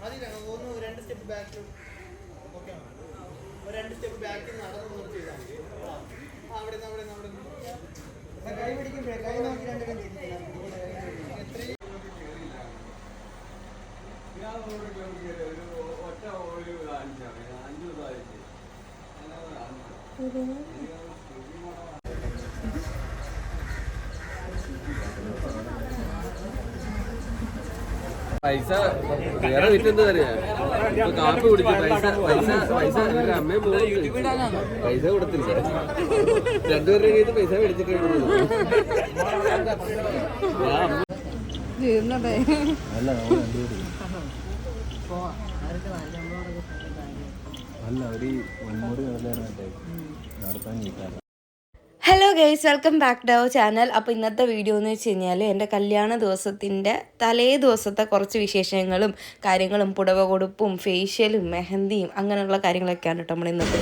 മതി ഒന്ന് രണ്ട് സ്റ്റെപ്പ് ബാക്കിൽ ഓക്കെ. ഒരു രണ്ട് സ്റ്റെപ്പ് ബാക്കിൽ നടന്നു ഒന്ന് ചെയ്താൽ മതി അവിടെ നിന്ന് അവിടെ നിന്ന് അവിടെ നിന്ന്. കൈ പിടിക്കുമ്പോഴേ കൈ നോക്കി രണ്ട് കൈ എത്രയും ഒറ്റ ഒരു അഞ്ചാണ് അഞ്ചു ദിവസമായിട്ട് പൈസ വേറെ വീട്ടിൽ അറിയാ ഇപ്പൊ കാപ്പി കുടിച്ചു പൈസ പൈസ പൈസ എന്റെ അമ്മയും പൈസ കൊടുത്തില്ല. രണ്ടുപേരുടെ കയ്യിൽ പൈസ മേടിച്ചിട്ടുണ്ട് തീർന്നതേ. അല്ല ഒരു ഒന്നൂറ് കടലായിരുന്നേ നടത്താൻ നീക്കാറ്. Hello guys welcome back to our channel അപ്പോൾ ഇന്നത്തെ വീഡിയോ എന്ന് വെച്ച് കഴിഞ്ഞാൽ എന്റെ കല്യാണ ദിവസത്തിന്റെ തലേ ദിവസത്തെ കുറച്ച് വിശേഷങ്ങളും കാര്യങ്ങളും പുടവ കൊടുപ്പും ഫേഷ്യലും മെഹന്തിയും അങ്ങനെയുള്ള കാര്യങ്ങളൊക്കെയാണ് കേട്ടോ നമ്മൾ ഇന്നത്തെ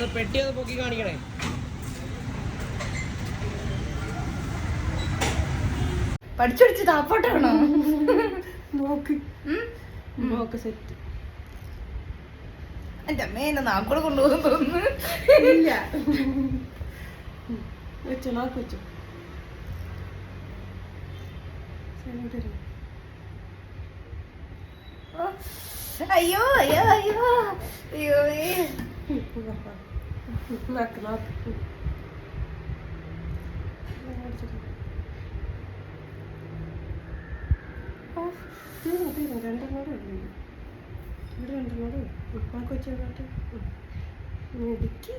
അത് പെട്ടി ഒന്ന് പൊക്കി കാണിക്കണേ. പഠിച്ചു പഠിച്ച് താപ്പോട്ടാണോ നോക്ക്. നോക്ക് സെറ്റ് എന്റെ അമ്മ എന്നെ നാക്കൂടെ കൊണ്ടുപോകുന്നു തോന്നുന്നു. ഇല്ല. വെച്ചോ നോക്ക് വെച്ചു. അയ്യോ അയ്യോ അയ്യോ. അയ്യോ. നോക്ക് നോക്ക് തീർന്നു തീർന്നു രണ്ടെണ്ണോടെ ഉള്ളു ഇവിടെ രണ്ടെണ്ണോടെ ഉള്ളു ഉപ്പാക്ക് വെച്ചോട്ടെ ഇടുക്കി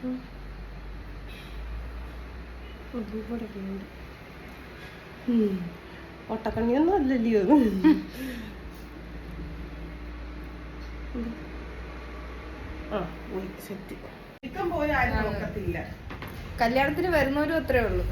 Mm-hmm. ഉണ്ട് ഉം. ഒട്ടക്കണ്ണിയൊന്നും അല്ലല്ലോ ആ പോയി സെറ്റ് ചിക്കൻ പോയി ആരും നോക്കത്തില്ല. കല്യാണത്തിന് വരുന്നവരും അത്രേ ഉള്ളൂ.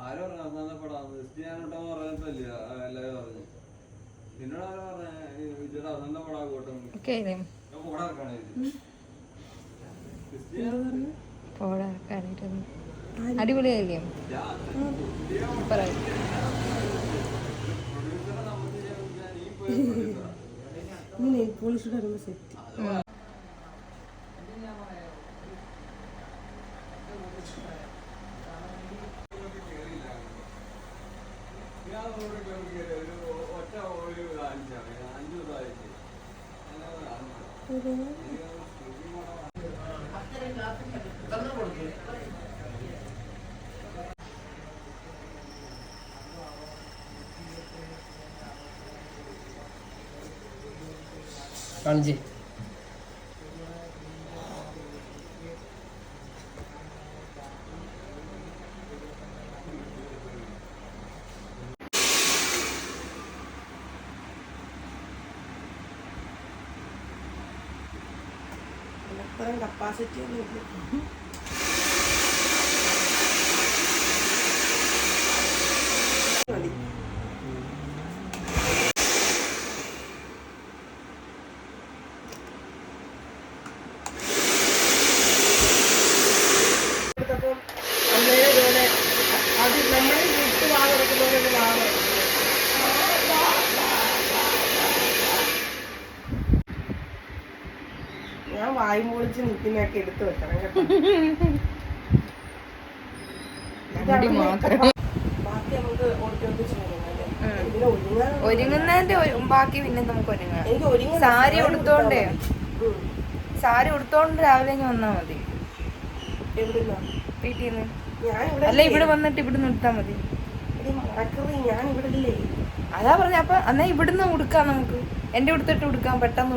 ആരോ അന്നാ പടാ ക്രിസ്ത്യാനോട്ടോ പറഞ്ഞിട്ടില്ല എല്ലാവരും പറഞ്ഞു നിന്നോട് ആരോ പറഞ്ഞ? വിജയുടെ അന്നത്തെ പടാ കൂട്ടം ഓക്കെ ഞാൻ പോടാ ഇറക്കാണ് സൂപ്പറായി. പോളിഷ് വരുമ്പോൾ സെറ്റ് ഞാൻ റോഡ് കയറി ഒരു ഒറ്റ ഒരു കാണിച്ചാണ് അഞ്ചു ദിവസമായിട്ട് അങ്ങനെ കാണിച്ചു കാണിച്ചേ. കപ്പാസിറ്റി ഒന്നും ഇല്ല മതി എടുത്തപ്പം അന്നേരം ഇതുപോലെ അത് നമ്മളെ വിട്ട് വാ കിടക്കുന്നവരുടെ വാ ഞാൻ വായും പൊളിച്ച് നിൽക്കുന്നൊക്കെ എടുത്തു വെക്കണം കേട്ടോ. ബാക്കി നമുക്ക് ഒരുങ്ങാൻ ഒരുങ്ങുന്നതിന്റെ ഒരു- ബാക്കി പിന്നെ നമുക്ക് ഒരുങ്ങാം. സാരി ഉടുത്തോണ്ടേ. സാരി ഉടുത്തോണ്ട് രാവിലെ ഞാൻ വന്നാ മതി. ഇവിടെ അല്ല ഇവിടെ വന്നിട്ട് ഇവിടുന്ന് എടുത്താ മതി. ഇവിടെ അതാ പറഞ്ഞ അപ്പൊ എന്നാ ഇവിടുന്ന് ഉടുക്കാം നമുക്ക്. എന്റെ ഉടുത്തിട്ട് ഉടുക്കാം പെട്ടെന്ന്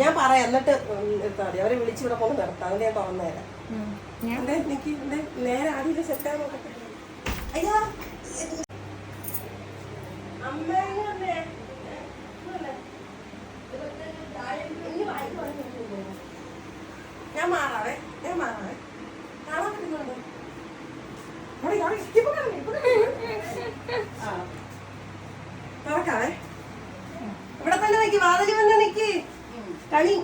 ഞാൻ പറയാം എന്നിട്ട് എടുത്താൽ മതി അവരെ വിളിച്ച് ഇവിടെ കൊണ്ട് നിർത്താം അവരെ ഞാൻ തുറന്നു തരാം എന്തേ നിക്ക് എന്തേ നേരെ ആദ്യം സെറ്റാ നോക്കട്ടെ. അയ്യാ അമ്മ വന്നേ. ഇങ്ങ് വന്നേ. ഇനി വായിക്ക് വായിക്ക് ഞാൻ മാറാവേ ഞാൻ മാറാവേ കാണാൻ പറ്റുന്നുണ്ടോ അവിടെ, അവിടെ, ഇപ്പൊ കാണുന്നു, ഇപ്പൊ കാണുന്നു. ആ. തുറക്കാവേ ഇവിടെ തന്നെ നിക്ക് വാതിൽ വന്ന് നിക്ക് കണി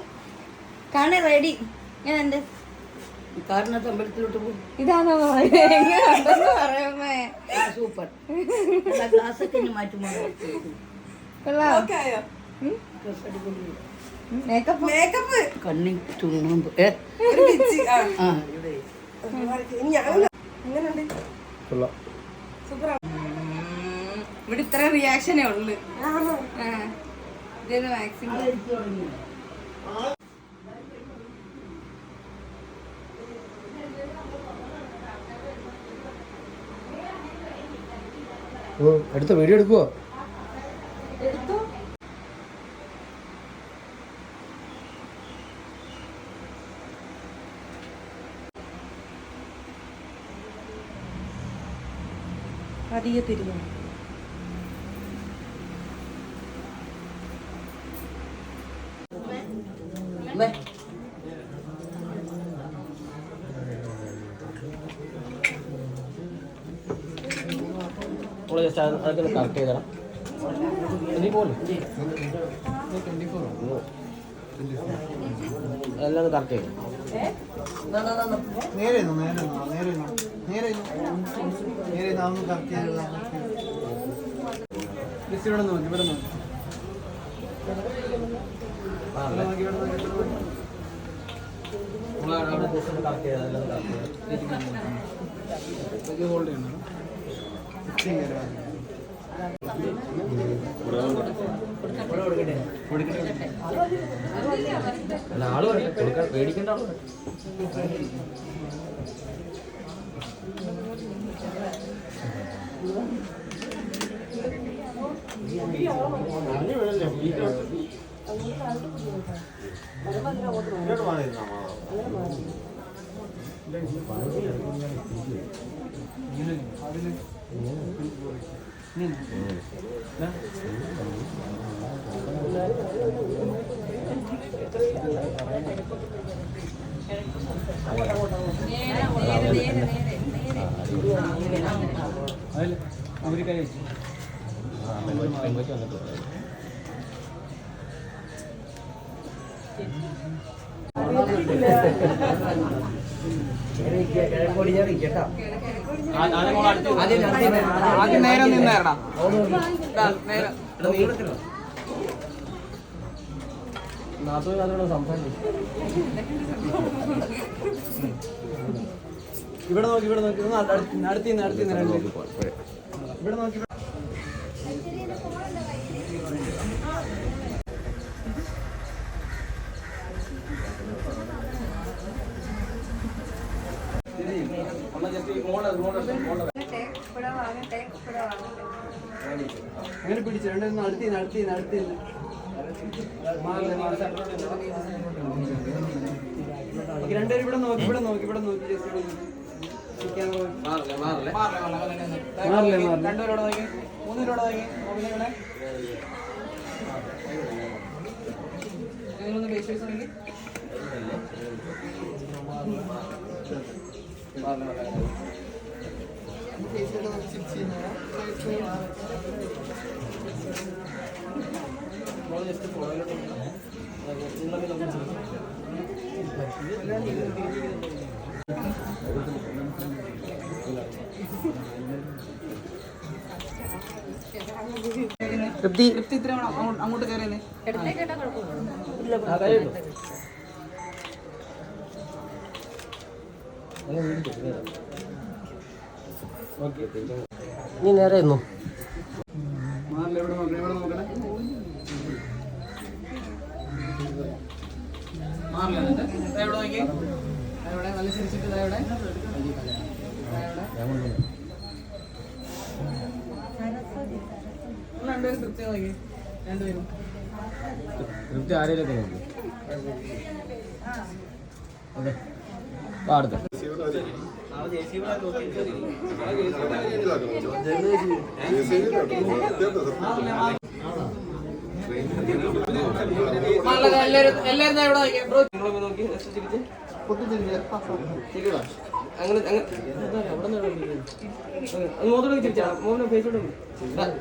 കാണേ റെഡി ഞാൻ കാരണത്ത് അമ്പലത്തിലോട്ട് പോകും ഇതാണോ? സൂപ്പർ. മാറ്റുമ്പോൾ മേക്കപ്പ് കണ്ണി ഇവിടെ. ഇത്ര റിയാക്ഷനേ ഉള്ളു. മാക്സിമം ഓ അടുത്ത വീഡിയോ എടുക്കുവോ? പതിയെ തിരിഞ്ഞു. വേ ജസ്റ്റ് അതൊക്കെ കറക്റ്റ് ചെയ്തണം എല്ലാം കറക്റ്റ് ചെയ്തു നേരെ നേരെ നേരെ നേരെ. നേരെ അതൊന്ന് correct ചെയ്ത് ഇവിടെ നോക്കി ഇവിടെ നോക്കി. ഇവിടെ കറക്റ്റ് നോക്കി ഹോൾഡ് ചെയ്യണം. Fixing ചെയ്യണം. അല്ല ആൾ പറയില്ല ആൾ പെൺകൊച്ചു വന്നിട്ടുണ്ട് ആദ്യം നേരെ നിന്നേരടാ ഇവിടെ നോക്കി. ഇവിടെ നോക്കി അടുത്ത് അടുത്തിന്ന് രണ്ട്. ഇവിടെ നോക്കി ഇവിടെ- അങ്ങനെ പിടിച്ചു രണ്ടും നടത്തി നടത്തി നടത്തി. രണ്ടുപേരും ഇവിടെ നോക്കി ഇവിടെ നോക്കി ഇവിടെ നോക്കി. ജസ്റ്റ് ഇവിടെ നോക്കി. മാറില്ല മാറില്ല. മാറില്ലേ രണ്ടുപേരോട് നോക്കി. മൂന്നുപേരോട് നോക്കി. നിങ്ങളൊന്ന് ബേസ് ബേസ് മാറില്ല മാറില്ല. എന്നിട്ട് ദാ ഇവിടെ നോക്കി ദാ ഇവിടെ ദാ ഇവിടെ. ഒന്ന് രണ്ടുപേരും തൃപ്തി നോക്കി. രണ്ടുപേരും തൃപ്തി ആരെയൊക്കെ നോക്കി അതെ അടുത്ത. നോക്കി ബ്രോ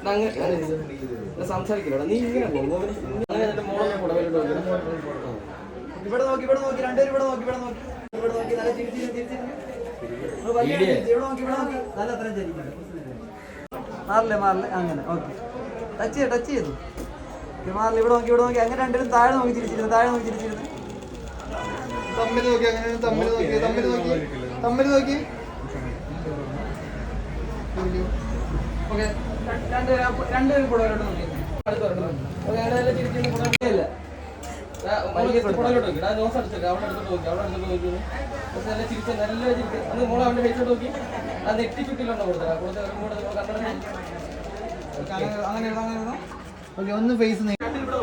അങ്ങനെ അങ്ങനെ സംസാരിക്കില്ല നീ ഇങ്ങനെ ഇവിടെ നോക്കി ഇവിടെ നോക്കി രണ്ടുപേരും ഇവിടെ നോക്കി ഇവിടെ നോക്കി. ഇവിടെ നോക്കി നല്ല ചിരിച്ചിരുന്ന് ചിരിച്ചിരുന്ന് മാറില്ലേ മാറില്ലേ? അങ്ങനെ ഓക്കെ ടച്ച് ചെയ്തു ടച്ച് ചെയ്തു മാറില്ല ഇവിടെ നോക്കി ഇവിടെ നോക്കി. അങ്ങനെ രണ്ടിലും താഴെ നോക്കി ചിരിച്ചിരുന്നു താഴെ നോക്കി ചിരിച്ചിരുന്നു. തമ്മിൽ നോക്കി അങ്ങനെ തമ്മിൽ നോക്കി തമ്മിൽ നോക്കി. തമ്മിൽ നോക്കി. ഓക്കെ രണ്ടുപേരും രണ്ടുപേരും കൂടെ ഒരോട്ട് നോക്കി. അടുത്ത് ഒരെണ്ണം നോക്കി. ഓക്കേ, അങ്ങനെ നല്ല നല്ല ചിരിച്ച നല്ല ചിരിച്ച്. അന്ന് മോളെ അവന്റെ ഫേസോട്ട് നോക്കി. ആ നെറ്റി ചുറ്റിലുണ്ടോ കൊടുത്തത് കൊടുത്ത കൂടെ കണ്ണട അങ്ങനെ അങ്ങനെ ഇരുന്നോ, ഇരുന്നോ. ഓക്കേ ഒന്ന് ഫേസ് ഇവിടെ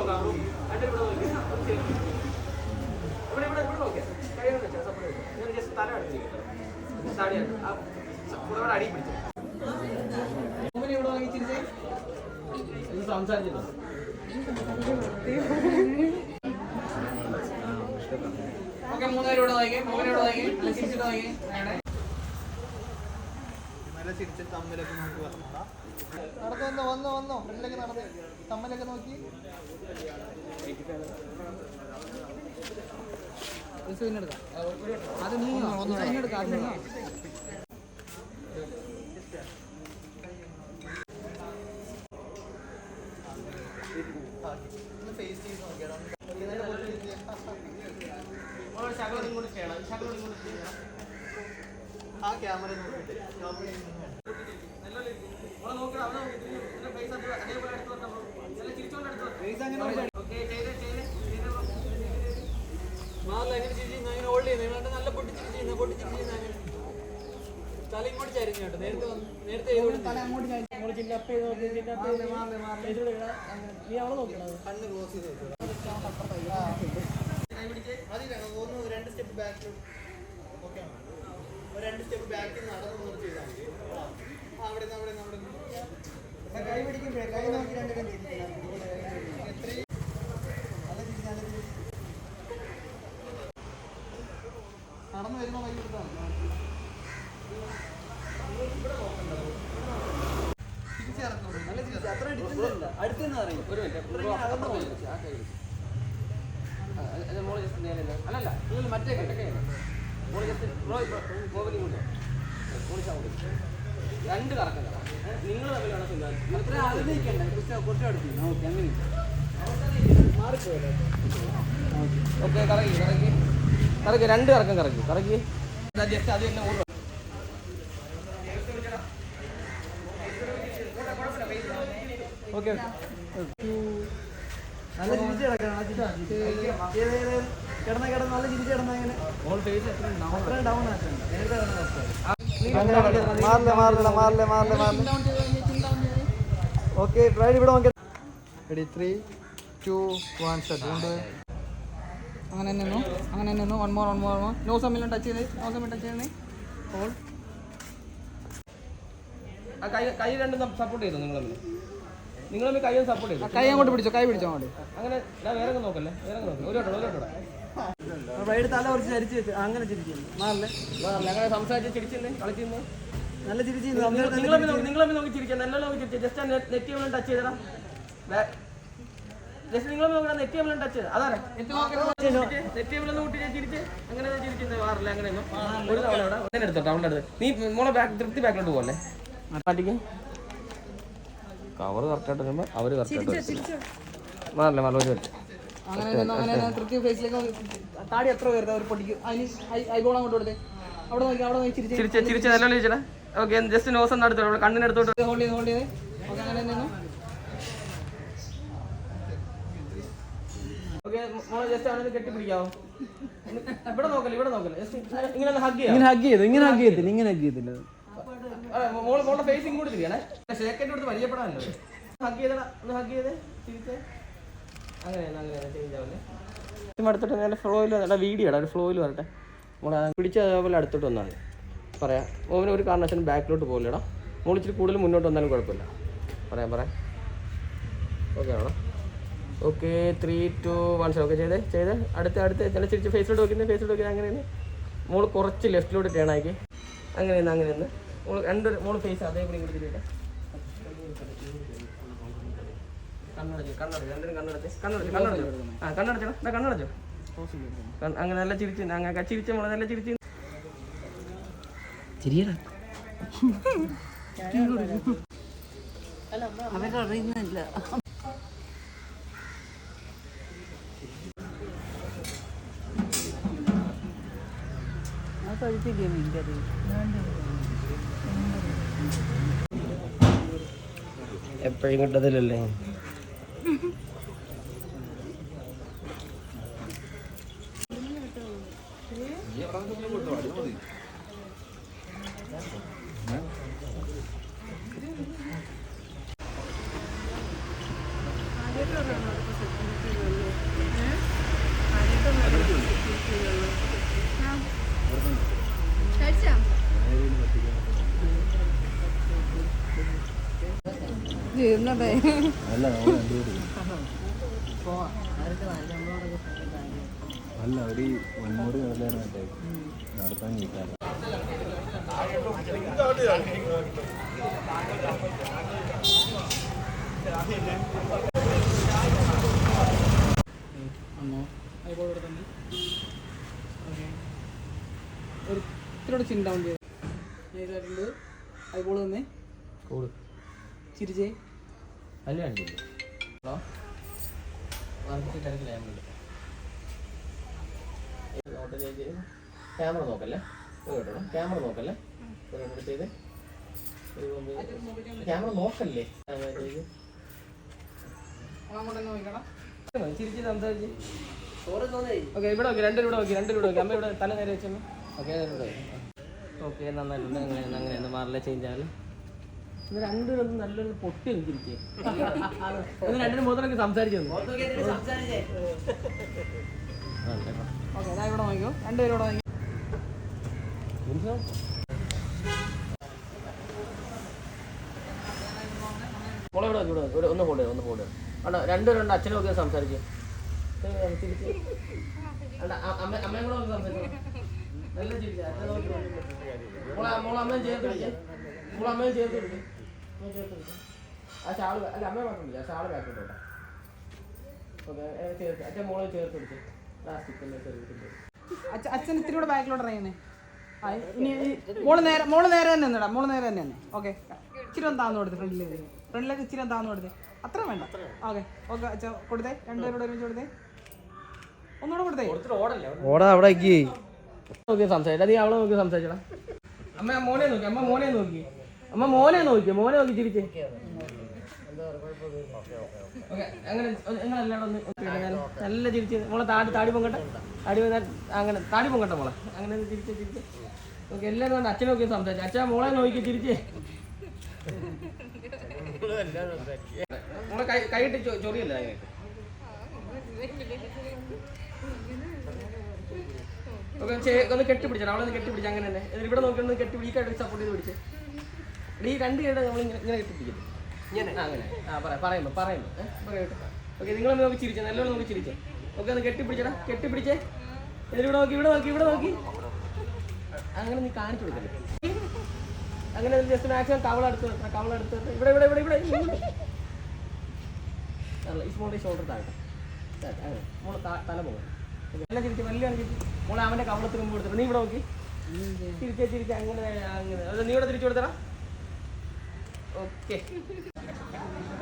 ഓക്കെ മൂന്നുപേരും ഇവിടെ നോക്കി മൂന്നുപേരും ഇവിടെ നോക്കി നല്ല ചിരിച്ചിട്ട് നോക്കി നല്ല ചിരിച്ചിട്ട് തമ്മിലൊക്കെ നമുക്ക് പറഞ്ഞോളാം വന്നോ വന്നോ വന്നോ ഫ്രണ്ടിലേക്ക് നടന്ന് തമ്മിലൊക്കെ നോക്കി അത് നീ ഒന്ന് ഫേസ് ചെയ്ത് നോക്കിയാലോ എന്നിട്ട് കുറച്ച് തിരിഞ്ഞ്. മോളെ ശകലം ഇങ്ങോട്ട് ചെയ്യണം ശകലം ഇങ്ങോട്ട് ചെയ്യണം ആ നീ നോക്കിയിട്ട് ക്യാമറ കണ്ണ് ക്ലോസ് ചെയ്ത് മതി വേണം. ഒന്ന് രണ്ട് സ്റ്റെപ്പ് ബാക്കിലോട്ട് ഓക്കെ ആണോ? ഒരു രണ്ട് സ്റ്റെപ്പ് ബാക്കിൽ നടന്നു ഒന്ന് ചെയ്താൽ മതി. ആ, അവിടെ നിന്ന് അവിടെ നിന്ന് അവിടെ കൈ പിടിക്കുമ്പോഴേ കൈ നോക്കി രണ്ടുപേരും തിരിക്കണം എത്രയും നടന്നു വരുമ്പോൾ കൈ കൊടുത്താൽ മതി. തിരിച്ചിറക്കും നല്ല തിരിച്ച് അത്ര അടിച്ചില്ല പറയും ഒരു മിനിറ്റ്. മോൾ just നേരെ അല്ലല്ല നിങ്ങൾ മറ്റേ കൈ, മറ്റേ കൈ ആണ്. മോൾ just ബ്രോ ഗോപനി കൊണ്ട് വാ. മോൾ ചവിട്ടി. രണ്ട് കറക്കം കറ നിങ്ങൾ തമ്മിലാണ് ഓക്കെ കറക്കി കറക്കി കറക്കി രണ്ട് കറക്കം കറക്കി കറക്കി ജസ്റ്റ് അത് തന്നെ ഓർമ്മ ഓക്കെ നല്ല ചിരിച്ച് കിടക്കണം ആ ഏത്? കിടന്ന കിടന്ന് നല്ല ചിരിച്ച് കിടന്ന അങ്ങനെ അത്ര ഡൗൺ ആക്കണം. നേരത്തെ കിടന്ന മാറില്ല മാറില്ല മാറില്ല മാറില്ല മാറില്ല ഓക്കെ റൈഡ് ഇവിടെ നോക്കി ready three two one set ഉണ്ട്. അങ്ങനെ നിന്നു. അങ്ങനെ നിന്നു. One more one more more no സമ്മിലും touch ചെയ്ത്. നോ സമ്മിൽ ടച്ച് ചെയ്ത്. ഹോൾ കൈ കൈ രണ്ടും സപ്പോർട്ട് ചെയ്തോ തമ്മിൽ നിങ്ങൾ കൈ സപ്പോർട്ട് ചെയ്തു? കൈ അങ്ങോട്ട് പിടിച്ചോ കൈ പിടിച്ചോ അങ്ങോട്ട്. അങ്ങനെ ഞാൻ വേറെ നോക്കല്ലേ വേറെ നോക്കല്ലേ ഒരു വട്ടം ഒരു വട്ടം തല കുറച്ച് ചരിച്ച് വെച്ച് അങ്ങനെ മാറില്ലേ? അങ്ങനെ സംസാരിച്ച് ചിരിച്ചില്ലേ? കളിച്ചിരുന്നു? നല്ല ചിരിച്ച് നിങ്ങളെ നോക്കി ചിരിക്കാം നല്ല നോക്കി ചിരിച്ചു ജസ്റ്റ് നെറ്റ് തമ്മിൽ ടച്ച് ചെയ്തടാ. ജസ്റ്റ് നിങ്ങൾ നോക്കണം നെറ്റ് തമ്മിൽ ടച്ച് ചെയ്ത. അതാ നെറ്റ് തമ്മിൽ കൂട്ടി ചിരിച്ച് അങ്ങനെ ചിരിക്കുന്നത് മാറില്ല? അങ്ങനെയൊന്നും. ഒരു തവണ അവിടെ എടുത്തോട്ടെ അവിടെ അടുത്ത് നീ മോളെ ബാക്ക് തൃപ്തി ബാക്കിലോട്ട് പോകല്ലേ മാറ്റിക്ക് കവർ കറക്റ്റായിട്ട് വരുമ്പോൾ അവർ കറക്റ്റായിട്ട് വരും മാറില്ല ഒരു മിനിറ്റ്. അങ്ങനെ അങ്ങനെ തൃപ്തി ഫേസിലേക്ക് താടി എത്ര ഒരു പൊടിക്കും? അതിന് ഐബോൾ അങ്ങോട്ട് കൊടുത്തേ. അവിടെ നോക്കി അവിടെ നോക്കി ചിരിച്ച്. ചിരിച്ച് ചിരിച്ച് നല്ല ചോദിച്ചാ? ഓക്കെ ജസ്റ്റ് നോസ് ഒന്ന് അടുത്തോട്ട് ഹോൾഡ് ചെയ്ത് ഹോൾഡ് ചെയ്ത്. ഓക്കെ അങ്ങനെ നിന്നു. ഓക്കെ മോളെ ജസ്റ്റ് അവനെ കെട്ടിപ്പിടിക്കാവോ? ഇവിടെ നോക്കല്ലേ ഇവിടെ നോക്കല്ലേ. ജസ്റ്റ് ഇങ്ങനെ ഒന്ന് ഹഗ് ചെയ്യാം ഹഗ് ചെയ്തു ഇങ്ങനെ ഹഗ് ചെയ്തില്ല ഇങ്ങനെ ഹഗ് ചെയ്തില്ല മോളെ മോളുടെ ഫേസ് ഇങ്ങോട്ട് തിരിയണേ ഷേക്കന്റെ അടുത്ത് പരിചയപ്പെടാനല്ലോ ഹഗ് ചെയ്തടാ ഒന്ന് ഹഗ് ചെയ്തേ തിരിച്ചേ. അങ്ങനെയാണ് അങ്ങനെയാണ് ചേഞ്ച് ആവല്ലേ? അടുത്തിട്ട് നല്ല ഫ്ലോയിൽ നല്ല വീഡിയോ ഒരു ഫ്ലോയിൽ വരട്ടെ മോളെ പിടിച്ച അതേപോലെ അടുത്തോട്ട് വന്നാൽ മതി. പറയാം. മോന് ഒരു കാരണവശാലും ബാക്കിലോട്ട് പോകില്ലടാ മോൾ ഇച്ചിരി കൂടുതൽ മുന്നോട്ട് വന്നാലും കുഴപ്പമില്ല. പറയാം പറയാം. ഓക്കെ ആണോ okay three two one okay ചെയ്തേ ചെയ്തേ. അടുത്ത അടുത്ത്. ചില ചിരിച്ച് ഫേസിലോട്ട് നോക്കുന്നത് ഫേസിലോട്ട് നോക്കുന്നത് അങ്ങനെ മോൾ കുറച്ച് ലെഫ്റ്റിലോട്ട് ടേൺ ആക്കി. അങ്ങനെ അങ്ങനെ മോൾ രണ്ട് മോൾ ഫേസ് അതേപോലെ ഇങ്ങോട്ട് തിരിയട്ടെ കണ്ണടച്ചു കണ്ണടച്ചു രണ്ടിനും കണ്ണടച്ച് കണ്ണടച്ചു കണ്ണടച്ചു ആ കണ്ണടച്ചോ എന്നാ കണ്ണടച്ചോ കണ്ണ് അങ്ങനെ നല്ല ചിരിച്ചു അങ്ങനെ ചിരിച്ച മോളെ നല്ല ചിരിച്ച്. അവരറിയുന്നില്ല ആ കഴിച്ചില്ലേ മീൻകറി എപ്പോഴും കിട്ടത്തില്ലല്ലേ? ചെയ്യുന്നത് അല്ല അല്ല ഒരു മുന്നൂറ് കടലായിരുന്നു നടത്താൻ വീട്ടാറ് ഒത്തിരി ചിന്ത ചെയ്തു ഞാൻ അതുപോലെ തന്നെ ചിരിച്ചേ. അല്ല കണ്ടില്ല? ഹലോ? വർക്ക് തിരക്കില്ല ഞാൻ ക്യാമറ നോക്കല്ലേ? കേട്ടോ ക്യാമറ നോക്കല്ലേ? ചെയ്ത്. ക്യാമറ നോക്കല്ലേ? ചിരിച്ച് സംസാരിച്ച്. ഓക്കെ ഇവിടെ നോക്കി രണ്ടും ഇവിടെ നോക്കി രണ്ടും ഇവിടെ നോക്കി. അമ്മ ഇവിടെ തല നേരെ വെച്ചമ്മ. ഓക്കെ ഇവിടെ ഓക്കെ നന്നായിട്ടുണ്ട്. അങ്ങനെ അങ്ങനെ മാറില്ല ചേഞ്ച് ആവില്ല? ഇത് രണ്ടുപേരും നല്ലൊരു പൊട്ടി ചിരിച്ചേ ഇത് രണ്ടിനും മുതലൊക്കെ സംസാരിച്ചു. ഓക്കെ ഞാൻ ഇവിടെ നോക്കിയോ രണ്ടുപേരും ഇവിടെ നിമിഷം. മോളെ ഇവിടെ ഇവിടെ ഒന്ന് ഹോൾഡ് ഒന്ന് ഹോൾഡ് അണ്ട രണ്ടുപേരും ഉണ്ട് അച്ഛനും ഒക്കെ സംസാരിച്ചു തിരിച്ച്. അണ്ട അ- അമ്മ അമ്മയും കൂടെ ഒന്ന് സംസാരിച്ചു. നല്ല നോക്കി മോളെ മോളെ അമ്മയും ചേർത്ത് പിടിച്ചേ മോളെ അമ്മയും ചേർത്ത് പിടിച്ചേ ആ ഷാൾ അല്ല അമ്മയെ മാത്രമില്ല ആ ഷാൾ ബാക്ക് ഇട്ടോട്ടെ ഓക്കെ ചേർത്ത്. അച്ഛൻ മോളെ ചേർത്ത് പിടിച്ചേ. പ്ലാസ്റ്റിക് ചേർത്ത് അച്ഛൻ അച്ഛൻ ഇത്തിരി കൂടെ ബാക്കിലോട്ട് ഈ- മോൾ നേരെ മോൾ നേരെ തന്നെ നിന്നിടാം മോൾ നേരെ തന്നെ തന്നെ. ഓക്കെ. ഇച്ചിരി ഒന്ന് താന്നു കൊടുത്ത് ഫ്രണ്ടിലേക്ക് ഫ്രണ്ടിലേക്ക് ഇച്ചിരി ഒന്ന് താന്നു കൊടുത്തേ. അത്ര വേണ്ട. ഓക്കെ ഓക്കെ അച്ഛ കൊടുത്തേ. രണ്ടുപേരോട് ഒരുമിച്ച് കൊടുത്തേ. ഒന്നുകൂടെ കൊടുത്തേ. ഓടല്ലേ? ഓടാ അവിടെ നോക്കി സംസാരിച്ചാ. നീ അവളെ നോക്കി സംസാരിച്ചടാ. അമ്മ മോനെ നോക്കി അമ്മ മോനെ നോക്കി. അമ്മ മോനെ നോക്കിയോ? മോനെ നോക്കി ചിരിച്ചേ അങ്ങനെ ഒന്ന് നല്ല- ചിരിച്ച് മോളെ താടി താടി പൊങ്ങട്ടെ. താടി അങ്ങനെ താടി പൊങ്ങട്ടെ മോളെ. അങ്ങനെ ചിരിച്ചേ ചിരിച്ച് ഓക്കെ എല്ലാവരും കൊണ്ട് അച്ഛനെ നോക്കി സംസാരിച്ചു. അച്ഛൻ മോളെ നോക്കി ചിരിച്ചേ. മോളെ കൈ കൈയിട്ട് ചൊറിയല്ല ഓക്കെ ഒന്ന് കെട്ടിപ്പിടിച്ചാൽ അവളെ കെട്ടിപ്പിടിച്ചു. അങ്ങനെ തന്നെ. ഇവിടെ നോക്കി ഒന്ന് കെട്ടിപ്പിടിക്കായിട്ട് സപ്പോർട്ട് ചെയ്ത് പിടിച്ച്. ഈ രണ്ട് കൈയുടെ നമ്മൾ ഇങ്ങനെ ഇങ്ങനെ കെട്ടിപ്പിടിക്കും ഇങ്ങനെ. അങ്ങനെ. ആ പറയാം പറയുമ്പോൾ പറയുമ്പോൾ പറയട്ടെ ഓക്കെ നിങ്ങളൊന്ന് നോക്കി ചിരിച്ചേ നല്ലോണം നോക്കി ചിരിച്ചേ. ഓക്കെ ഒന്ന് കെട്ടിപ്പിടിച്ചടാ കെട്ടിപ്പിടിച്ചേ. എന്നിട്ട് നോക്കി ഇവിടെ നോക്കി ഇവിടെ നോക്കി. അങ്ങനെ നീ കാണിച്ചു കൊടുക്കല്ലേ. അങ്ങനെ ജസ്റ്റ് മാക്സിമം കവളെടുത്ത് കവളെടുത്ത്. ഇവിടെ ഇവിടെ ഇവിടെ ഇവിടെ. ഈ സ്മോൾ ഷോൾഡർ താഴെ. മോൾ തല പോകും എല്ലാം ചിരിച്ച് വലിയ ചിരിച്ച് മോളെ അവന്റെ കവളത്തിന് മുമ്പ് കൊടുത്തിട്ട് നീ ഇവിടെ നോക്കി. ചിരിച്ചേ ചിരിച്ച് അങ്ങനെ അങ്ങനെ. നീ ഇവിടെ തിരിച്ചു കൊടുത്തടാ. ഓക്കെ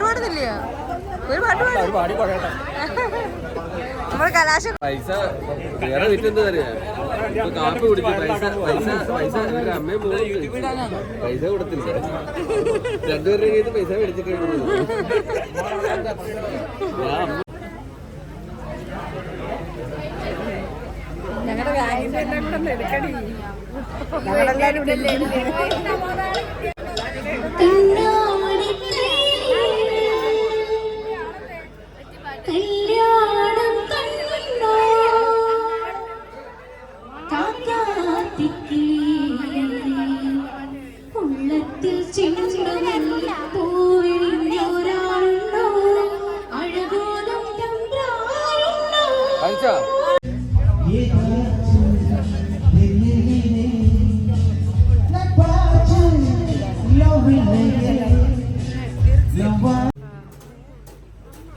പാട്ട് പാടുന്നില്ലയോ ഒരു പാട്ട് പാടും. നമ്മുടെ കലാശ പൈസ വേറെ അറിയാ ഇപ്പൊ കാപ്പി കുടിച്ചു പൈസ പൈസ പൈസ ഇവരുടെ അമ്മയും പൈസ കൊടുത്തില്ല. രണ്ടുപേരുടെ കയ്യിൽ പൈസ മേടിച്ചിട്ട് ഞങ്ങളുടെ ബാഗിന്റെ എല്ലാം കൂടെ ഒന്ന് എടുക്കടി. ഞങ്ങളെല്ലാരും ഇവിടെ കേട്ടോ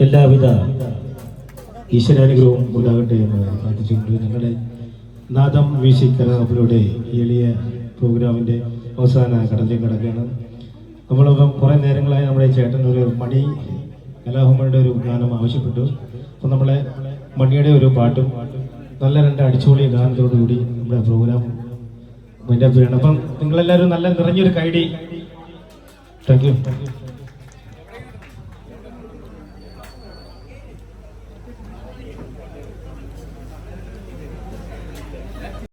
എല്ലാവിധ ഈശ്വരാനുഗ്രഹവും ഉണ്ടാകട്ടെ എന്ന് പ്രാർത്ഥിച്ചുകൊണ്ട് ഞങ്ങളുടെ നാദം വീശിക്കര അവരുടെ എളിയ പ്രോഗ്രാമിന്റെ അവസാന ഘട്ടത്തിലേക്ക് കിടക്കുകയാണ്. നമ്മളൊക്കെ കുറേ നേരങ്ങളായി നമ്മുടെ ചേട്ടൻ ഒരു മണി കലാഭവന്റെ ഒരു ഗാനം ആവശ്യപ്പെട്ടു. അപ്പം നമ്മളെ മണിയുടെ ഒരു പാട്ടും നല്ല രണ്ട് അടിച്ചുപൊളി ഗാനത്തോടുകൂടി നമ്മുടെ പ്രോഗ്രാം ചെയ്യണം അപ്പം നിങ്ങളെല്ലാവരും നല്ല നിറഞ്ഞൊരു കൈഡി താങ്ക് യു